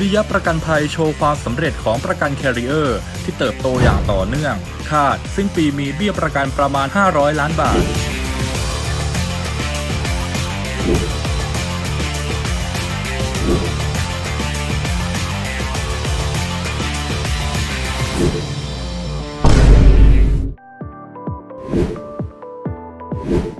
ริยะประกันภัยโชว์ความสำเร็จของประกันแคริเออร์ที่เติบโตอย่างต่อเนื่อง คาดสิ้นปีมีเบี้ยประกันประมาณ 500 ล้านบาท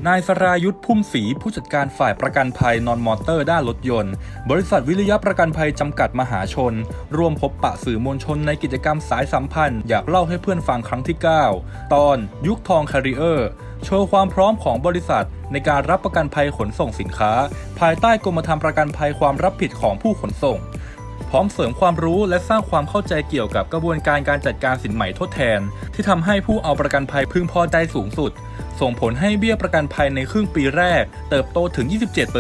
นายสรายุทธพุ่มศรีผู้จัดการฝ่ายประกันภัยนอนมอเตอร์ด้านรถยนต์ บริษัทวิริยะประกันภัยจำกัดมหาชน ร่วมพบปะสื่อมวลชนในกิจกรรมสายสัมพันธ์ อยากเล่าให้เพื่อนฟังครั้งที่ 9 ตอนยุคทองแคริเออร์โชว์ความพร้อมของบริษัทในการรับประกันภัยขนส่งสินค้า ภายใต้กรมธรรม์ประกันภัยความรับผิดของผู้ขนส่ง พร้อมเสริมความรู้และสร้างความเข้าใจเกี่ยวกับกระบวนการการจัดการสินใหม่ทดแทน ที่ทำให้ผู้เอาประกันภัยพึงพอใจสูงสุด ส่งผลให้เบี้ยประกันภัยในครึ่งปีแรก เติบโตถึง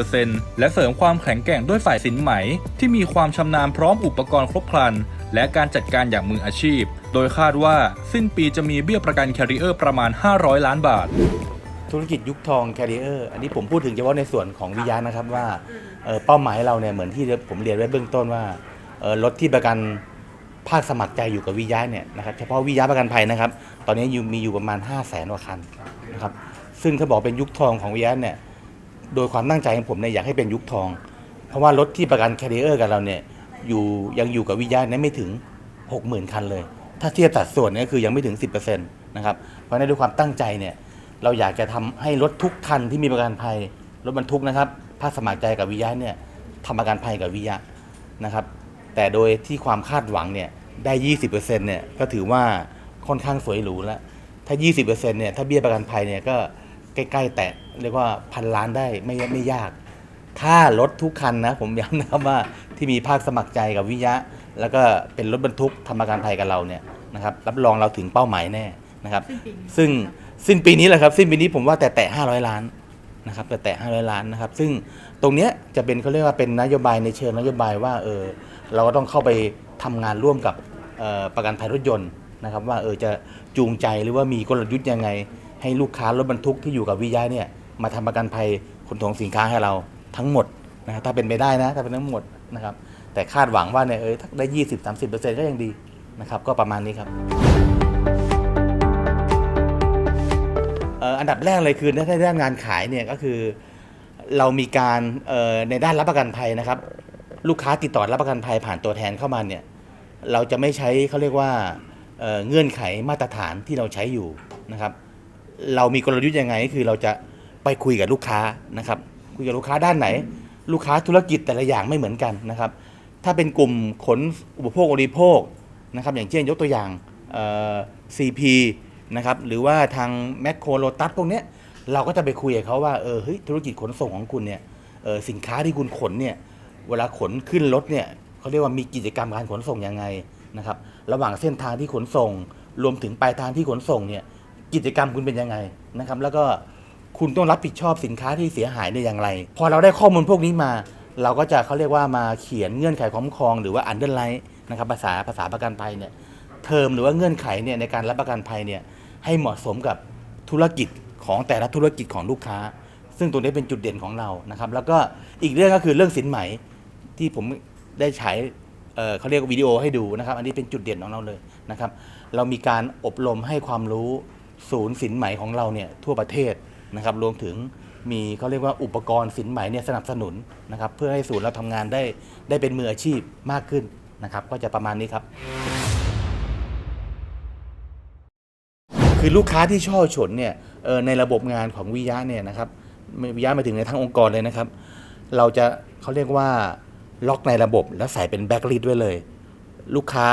27%และเสริมความแข็งแกร่งด้วยฝ่ายสินไหม ที่มีความชำนาญพร้อมอุปกรณ์ครบครัน และการจัดการอย่างมืออาชีพ โดยคาดว่าสิ้นปีจะมีเบี้ยประกันแคริเออร์ประมาณ 500 ล้านบาท ธุรกิจยุคทองแคริเออร์อันนี้ผมพูดถึงเฉพาะในส่วนของวิยานะครับว่าเเป้าหมายเราเนี่ยเหมือนที่ผมเรียนไว้เบื้องต้นว่า รถที่ประกัน ภาคสมัครใจอยู่กับวิยาเนี่ยนะครับเฉพาะวิยาประกันภัยนะครับ ตอนนี้อยู่มีอยู่ประมาณ 5 0 0แสนกว่าคันนะครับซึ่งถ้าบอกเป็นยุคทองของวิยาเนี่ยโดยความตั้งใจของผมเนี่ยอยากให้เป็นยุคทอง เพราะว่ารถที่ประกันแคริเออร์กับเราเนี่ยอยู่ยังอยู่กับวิยาเนี่ยไม่ถึง 60,000 คันเลย ถ้าเทียบสัดส่วนเนี่ยคือยังไม่ถึง 10%นะครับเพราะฉะนั้นด้วยความตั้งใจเนี่ยเราอยากจะทำให้รถทุกคันที่มีประกันภัยรถบรรทุกนะครับภาคสมัครใจกับวิยะเนี่ยทำประกันภัยกับวิยะนะครับ แต่โดยที่ความคาดหวังเนี่ยได้ 20%เนี่ยก็ถือว่าค่อนข้างสวยหรูแล้ว ถ้า 20%เนี่ยถ้าเบี้ยประกันภัยเนี่ยก็ใกล้ๆ แตะเรียกว่าพันล้านได้ไม่ไม่ยาก ถ้ารถทุกคันนะผมย้ำนะครับว่าที่มีภาคสมัครใจกับวิยะ แล้วก็เป็นรถบรรทุกทำประกันภัยกับเราเนี่ยนะครับรับรองเราถึงเป้าหมายแน่นะครับ ซึ่งสิ้นปีนี้แหละครับสิ้นปีนี้ผมว่าแต่แตะ500 ล้านนะครับแต่แตะ500 ล้านนะครับ ซึ่งตรงเนี้ยจะเป็นเขาเรียกว่าเป็นนโยบายในเชิงนโยบายว่าเออ เราก็ต้องเข้าไปทำงานร่วมกับประกันภัยรถยนต์นะครับ ว่าเออจะจูงใจหรือว่ามีกลยุทธ์ยังไง ให้ลูกค้ารถบรรทุกที่อยู่กับวิยะเนี่ยมาทำประกันภัยขนส่งสินค้าให้เราทั้งหมดนะถ้าเป็นไปได้นะถ้าเป็นทั้งหมดนะครับแต่คาดหวังว่าเนี่ยเออถ้าได้ 20-30%ก็ยังดีนะครับก็ประมาณนี้ครับอันดับแรกเลยคือในด้านงานขายเนี่ยก็คือเรามีการในด้านรับประกันภัยนะครับ ลูกค้าติดต่อรับประกันภัยผ่านตัวแทนเข้ามาเนี่ยเราจะไม่ใช้เขาเรียกว่าเเงื่อนไขมาตรฐานที่เราใช้อยู่นะครับ เรามีกลยุทธ์ยังไงก็คือเราจะไปคุยกับลูกค้านะครับ คุยกับลูกค้าด้านไหน ลูกค้าธุรกิจแต่ละอย่างไม่เหมือนกันนะครับ ถ้าเป็นกลุ่มขนอุปโภคบริโภคนะครับอย่างเช่นยกตัวอย่าง CP นะครับหรือว่าทางแมคโครโลตัสพวกเนี้ยเราก็จะไปคุยกับเขาว่าเออเฮ้ยธุรกิจขนส่งของคุณเนี่ยออสินค้าที่คุณขนเนี่ย เวลาขนขึ้นรถเนี่ยเขาเรียกว่ามีกิจกรรมการขนส่งยังไงนะครับ ระหว่างเส้นทางที่ขนส่ง รวมถึงปลายทางที่ขนส่งเนี่ยกิจกรรมคุณเป็นยังไงนะครับ แล้วก็คุณต้องรับผิดชอบสินค้าที่เสียหายได้อย่างไร พอเราได้ข้อมูลพวกนี้มา เราก็จะเขาเรียกว่ามาเขียนเงื่อนไขคุ้มครองหรือว่าอันเดอร์ไลท์นะครับภาษาภาษาประกันภัยเนี่ยเทอมหรือว่าเงื่อนไขเนี่ยในการรับประกันภัยเนี่ยให้เหมาะสมกับธุรกิจของแต่ละธุรกิจของลูกค้า ซึ่งตรงนี้เป็นจุดเด่นของเรานะครับ แล้วก็อีกเรื่องก็คือเรื่องสินไหม ที่ผมได้ฉายเเขาเรียกวิดีโอให้ดูนะครับ อันนี้เป็นจุดเด่นของเราเลยนะครับ เรามีการอบรมให้ความรู้ศูนย์สินไหมของเราเนี่ยทั่วประเทศนะครับรวมถึงมีเขาเรียกว่าอุปกรณ์สินไหมเนี่ยสนับสนุนนะครับ เพื่อให้ศูนย์เราทำงานได้ได้เป็นมืออาชีพมากขึ้นนะครับ ก็จะประมาณนี้ครับ คือลูกค้าที่ช่อฉนเนี่ยในระบบงานของวิยะเนี่ยนะครับวิยะมาถึงในทั้งองค์กรเลยนะครับ เราจะเขาเรียกว่า ล็อกในระบบแล้วใส่เป็นแบ็กลิสไว้เลย ลูกค้า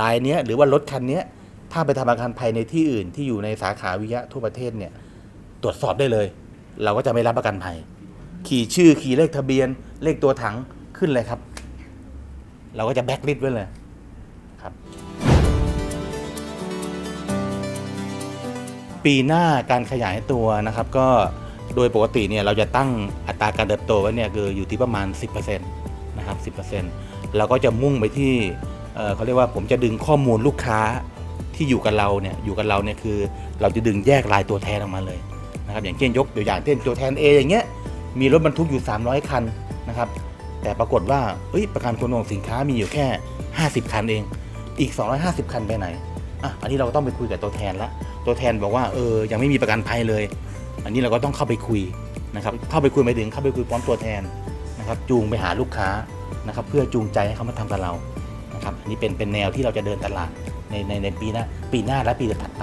รายเนี้ยหรือว่ารถคันเนี้ยถ้าไปทำประกันภัยในที่อื่นที่อยู่ในสาขาวิยะทั่วประเทศเนี่ยตรวจสอบได้เลย เราก็จะไม่รับประกันภัย ขี่ชื่อขี่เลขทะเบียน เลขตัวถังขึ้นเลยครับ เราก็จะแบ็กลิสไว้เลยครับ ปีหน้าการขยายตัวนะครับ ก็โดยปกติเนี่ยเราจะตั้งอัตราการเติบโตไว้เนี่ยคืออยู่ที่ประมาณ 10% นะครับ 10%เราก็จะมุ่งไปที่เเขาเรียกว่าผมจะดึงข้อมูลลูกค้าที่อยู่กับเราเนี่ยอยู่กับเราเนี่ยคือ เราจะดึงแยกรายตัวแทนออกมาเลยนะครับอย่างเช่นยกตัวอย่างเช่นตัวแทน A อย่างเงี้ยมีรถบรรทุกอยู่ 300 คันนะครับแต่ปรากฏว่าประกันขนส่งสินค้ามีอยู่แค่ 50 คันเอง อีก 250 คันไปไหนอะอันนี้เราก็ต้องไปคุยกับตัวแทนละตัวแทนบอกว่าเออยังไม่มีประกันภัยเลย อันนี้เราก็ต้องเข้าไปคุยนะครับเข้าไปคุยไปถึงเข้าไปคุยพร้อมตัวแทน นะครับจูงไปหาลูกค้านะครับเพื่อจูงใจให้เขามาทำกับเรานะครับอันนี้เป็นเป็นแนวที่เราจะเดินตลาดในในในปีหน้าปีหน้าและปีถัดไป